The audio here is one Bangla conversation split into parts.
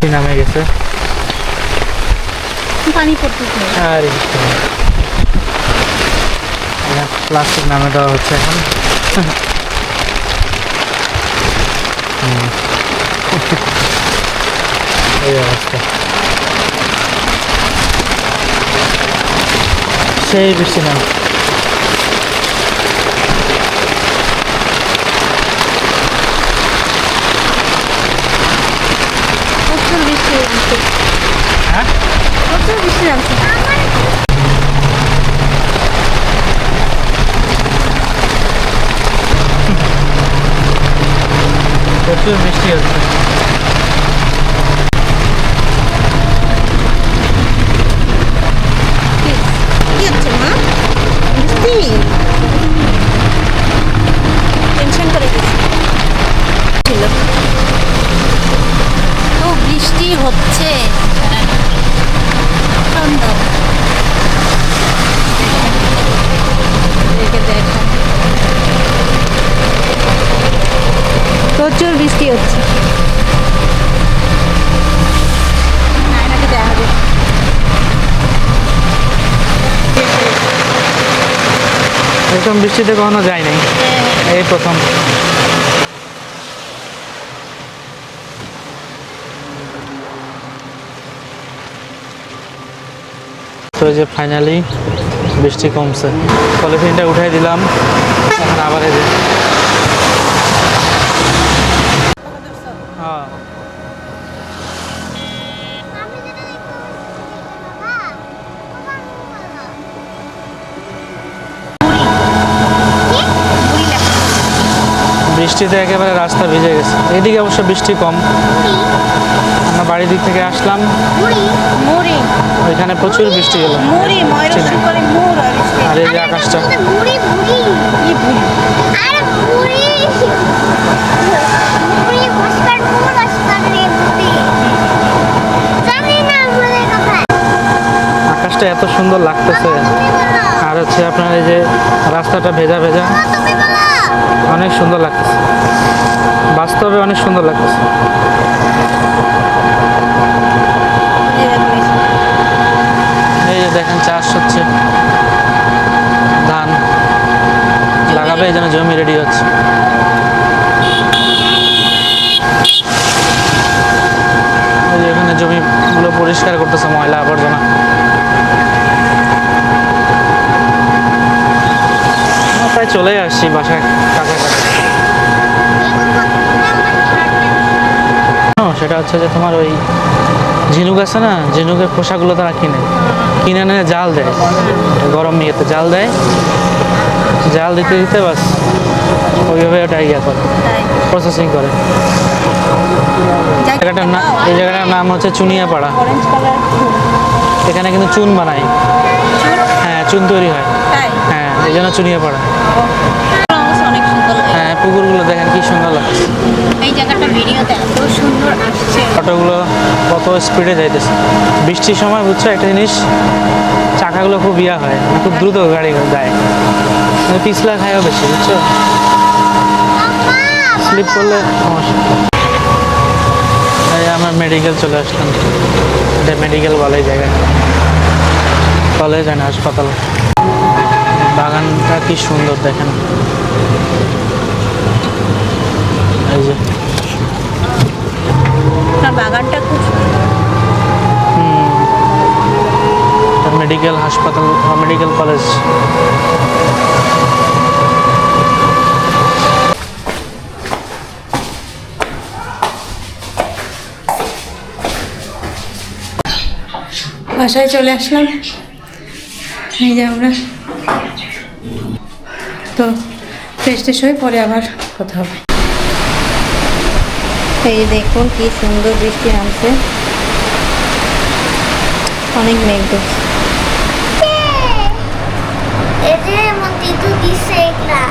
কি নামে গেছে? পানি পড়তেছে। আর প্লাস্টিক নামে দেওয়া হচ্ছে এখন। এই অবস্থা। সেই বৃষ্টি নাম প্রচুর বৃষ্টি নামছে হ্যাঁ প্রচুর বৃষ্টি নামছে প্রচুর বৃষ্টি হচ্ছে কি প্রচুর বৃষ্টি হচ্ছে। একদম বৃষ্টিতে কখনো যায় নাই এই প্রথম। তো যে ফাইনালি বৃষ্টি কমছে। পলিথিনটা উঠাই দিলাম। এখন আবার এই বৃষ্টিতে একেবারে রাস্তা ভিজে গেছে। এদিকে অবশ্য বৃষ্টি কম। আমরা বাড়ির দিক থেকে আসলাম। ওইখানে প্রচুর বৃষ্টি মুড় আর এই যে আকাশটা। আকাশটা এত সুন্দর লাগতেছে। আর হচ্ছে আপনার এই যে রাস্তাটা ভেজা ভেজা। অনেক সুন্দর লাগতেছে। বাস্তবে অনেক সুন্দর লাগতেছে। সেটা হচ্ছে যে তোমার ওই ঝিনুক আছে না ঝিনুকের খোসাগুলো তারা কিনে। কিনে এনে জাল দেয়। গরম ইয়েতে জাল দেয়। জাল দিতে দিতে বাস ওইভাবে ওটা ইয়ে করে প্রসেসিং করে। জায়গাটার নাম এই জায়গাটার নাম হচ্ছে চুনিয়াপাড়া। এখানে কিন্তু চুন বানায়। হ্যাঁ চুন তৈরি হয়। হ্যাঁ এই জন্য চুনিয়াপাড়া অবশ্য অনেক সুন্দর লাগে হ্যাঁ পুকুরগুলো দেখেন কি সুন্দর লাগছে। এই জায়গাটা ভিডিওতে এত সুন্দর আসছে। অটোগুলো কত স্পিডে যাইতেছে। বৃষ্টির সময় বুঝছ একটা জিনিস চাকাগুলো খুব ইয়া হয় মানে খুব দ্রুত গাড়ি যায়। কিন্তু পিছলা খায়ও বেশি বুঝছ? স্লিপ করলে সমস্যা আমরা মেডিকেল চলে আসলাম এটা মেডিকেল বলে জায়গা। কলেজ অ্যান্ড হাসপাতাল। বাগানটা কি সুন্দর দেখেন। বাগানটা খুব মেডিকেল হাসপাতাল মেডিকেল কলেজ বাসায় চলে আসলাম। এই যে আমরা। তো ফ্রেশ ট্রেশ হয়ে পরে আবার কথা হবে। এই দেখুন কি সুন্দর বৃষ্টি নামছে। অনেক মেঘ দিছে এগুলা।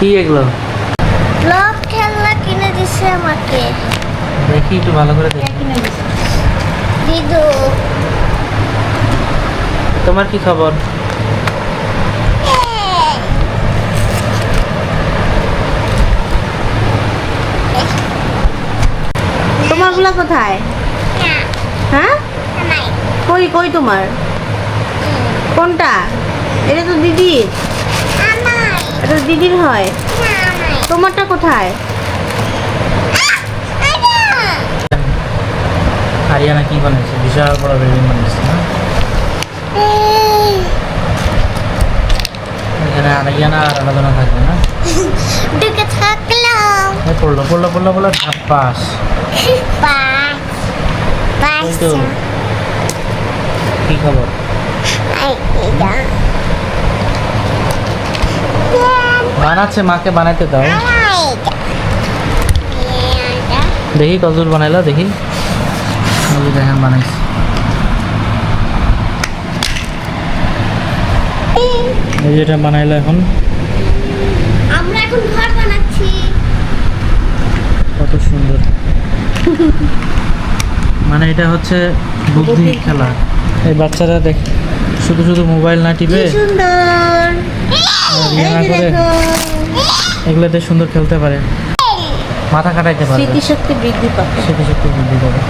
কি এগুলো? ব্লক খেলনা কিনে দিছে আমাকে। দেখি একটু ভালো করে দেখি। দিদু। তোমার কি খবর? এগুলা কোথায়? হ্যাঁ? কই কই তোমার? কোনটা? এটা তো দিদির। এটা দিদির হয়। তোমারটা কোথায়? আরিয়ানা কি বানাইছে? বিশাল বড় বিল্ডিং বানিয়েছে না? এখানে আরিয়ানা আর আরাধনা থাকবে না? এই পড়ল? পড়ল পড়ল পড়ল পাস কি খবর? বানাচ্ছে মাকে বানাইতে দাও। দেখি কতদূর বানাইলা দেখি। দেখেন বানাইছি। এই যেটা বানাইলো এখন। আমরা এখন ঘর বানাচ্ছি। কত সুন্দর। মানে এটা হচ্ছে বুদ্ধি খেলা। এই বাচ্চারা দেখ শুধু শুধু মোবাইল না টিপে সুন্দর। ইয়ে না করে এগুলোতে সুন্দর খেলতে পারে। মাথা কাটাইতে পারে স্মৃতিশক্তি বৃদ্ধি পাবে। সত্যি বুদ্ধি করে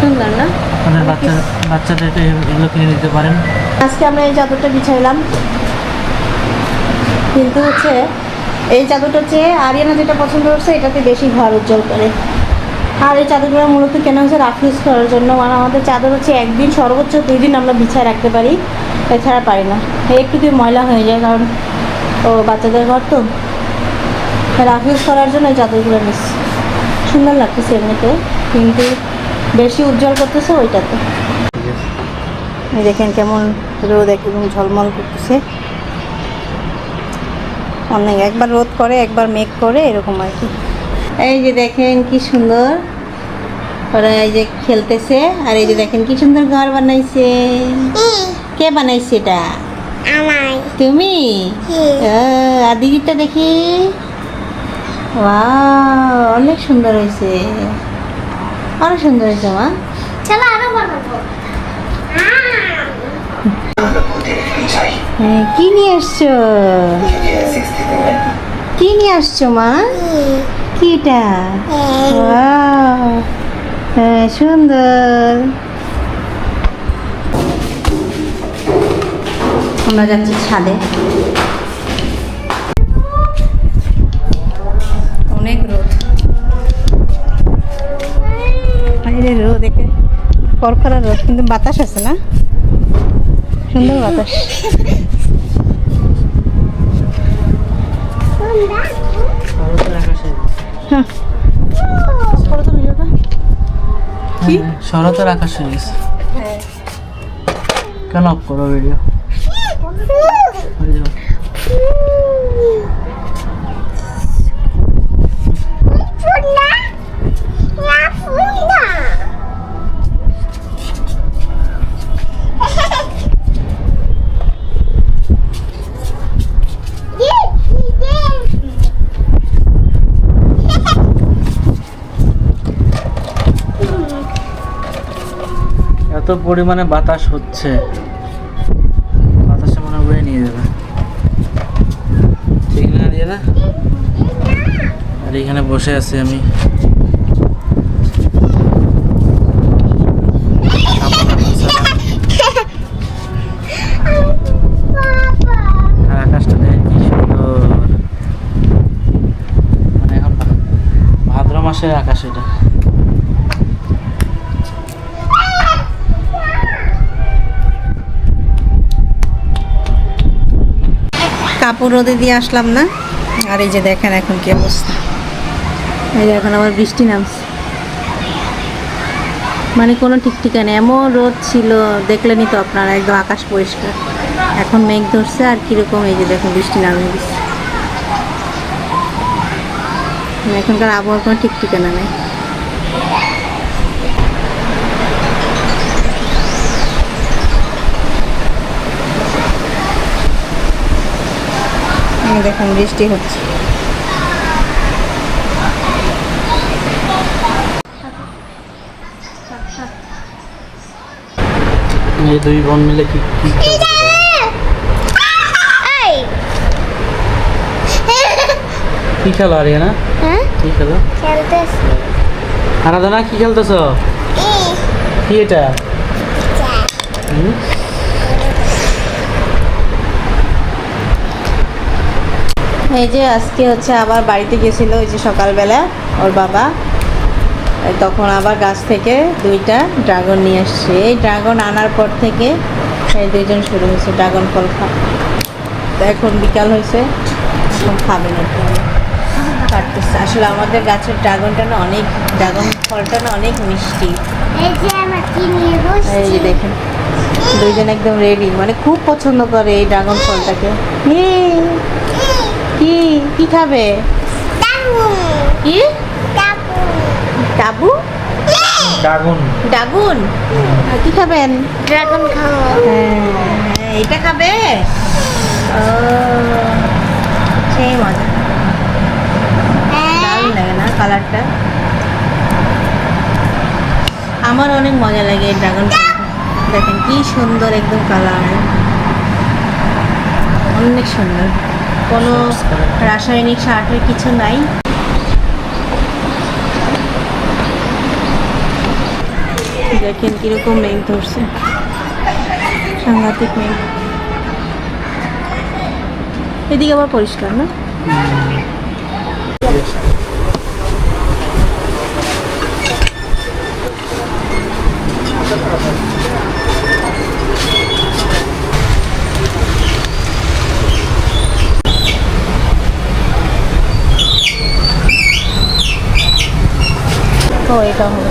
সুন্দর না? মানে বাচ্চা বাচ্চাদেরকে এগুলো কিনে দিতে পারেন। আজকে আমরা এই চাদরটা বিছাইলাম। কিন্তু হচ্ছে এই চাদরটা চেয়ে আরিয়ানা যেটা পছন্দ করছে, এটাতে বেশি ঘর উজ্জ্বল করে। আর এই চাদরগুলো মূলত কেনা হচ্ছে রাফ ইউজ করার জন্য মানে আমাদের চাদর হচ্ছে একদিন, সর্বোচ্চ দুই দিন আমরা বিছায় রাখতে পারি, এছাড়া পারি না। একটু দিয়ে ময়লা হয়ে যায়, কারণ ও বাচ্চাদের ঘর তো। রাফ ইউজ করার জন্য এই চাদরগুলো নিচ্ছি সুন্দর লাগতেছে এমনিতে, কিন্তু বেশি উজ্জ্বল করতেছে ওইটাতে। দেখেন কেমন রোদ, একদম ঝলমল করতেছে। অনেক একবার রোদ করে একবার মেঘ করে এরকম আর কি। এই যে দেখেন কি সুন্দর। ওরা এই যে খেলতেছে আর এই যে দেখেন কি সুন্দর ঘর বানাইছে। কে বানাইছে এটা? তুমি? আহ, আর দিদিরটা দেখি। ওয়াও অনেক সুন্দর হয়েছে। অনেক সুন্দর হয়েছে মা। চলো আরও বানাবো। হ্যাঁ, কি নিয়ে আসছো? কি নিয়ে আসছো মা? কিটা? হ্যাঁ সুন্দর। আমরা যাচ্ছি ছাদে। অনেক রোদ। বাইরে রোদ একে করকরা রোদ কিন্তু বাতাস আছে না? সুন্দর বাতাস হ্যাঁ করো তো ভিডিওটা কি? শরতের আকাশ হয়ে কেন অফ করো ভিডিও পরিমাণে বাতাস হচ্ছে? বাতাসে মনে হয় উড়ে নিয়ে যাবে। ঠিক না দিয়ে না আর এখানে বসে আছি আমি। মানে মাসের আকাশ এটা। কাপড় রোদে দিয়ে আসলাম না। আর এই যে দেখেন এখন কি অবস্থা। এই যে এখন আবার বৃষ্টি নামছে। মানে কোনো ঠিক ঠিকানে এমন রোদ ছিল দেখলেনই তো আপনারা, একদম আকাশ পরিষ্কার। এখন মেঘ ধরছে, আর কীরকম এই যে দেখুন বৃষ্টি দিচ্ছে মানে এখনকার আবহাওয়ার কোনো ঠিক ঠিকানা নেই। দেখুন বৃষ্টি হচ্ছে। এই দুই বোন মিলে কি কি কি খেলো আরিয়ানা? হ্যাঁ? কি খেলো? আরাধনা কি খেলতেছ? কি এটা? হুম? এই যে আজকে হচ্ছে আবার বাড়িতে গেছিল ওই যে সকালবেলা ওর বাবা। তখন আবার গাছ থেকে দুইটা ড্রাগন নিয়ে আসছে এই ড্রাগন আনার পর থেকে এই দুইজন শুরু হয়েছে ড্রাগন ফল খা তো এখন বিকাল হয়েছে এখন খাবে না। কাটতেছে। আসলে আমাদের গাছের ড্রাগনটা না অনেক ড্রাগন ফলটা না অনেক মিষ্টি। এই যে দেখেন দুইজন একদম রেডি মানে খুব পছন্দ করে এই ড্রাগন ফলটাকে। কি? কি খাবে? কি? ডাবু। ড্রাগন ডাগুন। কি খাবেন? ড্রাগন খাব। হ্যাঁ এটা খাবে? ও সেই মজা। দারুণ লাগে না কালারটা? আমার অনেক মজা লাগে এই ড্রাগন দেখেন কি সুন্দর একদম কালার। অনেক সুন্দর। কোনো রাসায়নিক সারের কিছু নাই। দেখেন কীরকম মেঘ ধরছে। সাংঘাতিক মেঘ। এদিকে আবার পরিষ্কার না ও এটা হবে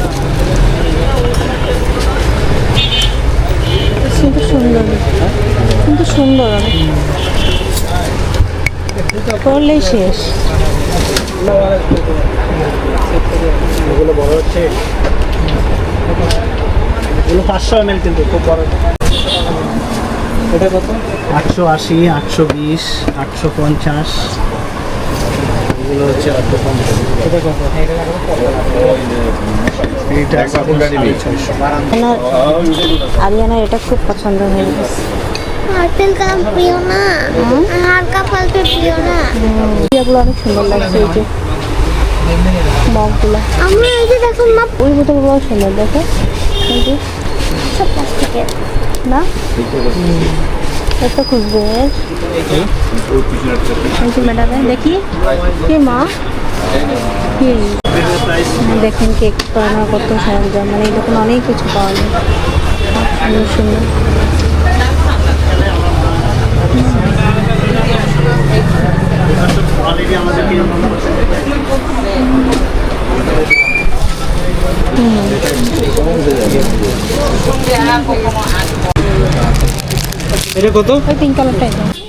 কিন্তু সুন্দর। কিন্তু সুন্দর করলেই শেষ। বড় হচ্ছে এগুলো পাঁচশো এম কিন্তু আটশো আশি, আটশো বিশ, আটশো পঞ্চাশ। এগুলো হচ্ছে এটা আরিয়ানার খুব পছন্দ হয়ে গেছে। আপেল কাম প্রিয় না? হালকা ফলতে প্রিয় না? এগুলো অনেক সুন্দর লাগছে এই যে মগগুলো। আমরা এই যে মা ওই সুন্দর দেখো। এই যে সব প্লাস্টিকের না এত খুঁজবে? দেখি। কে মা? কি? দেখেন কেক বানানোর কত সরঞ্জাম মানে দোকানে অনেক কিছু পাওয়া যায়। অনেক সুন্দর। এটা কত ওই পিঙ্ক কালারটাই দাও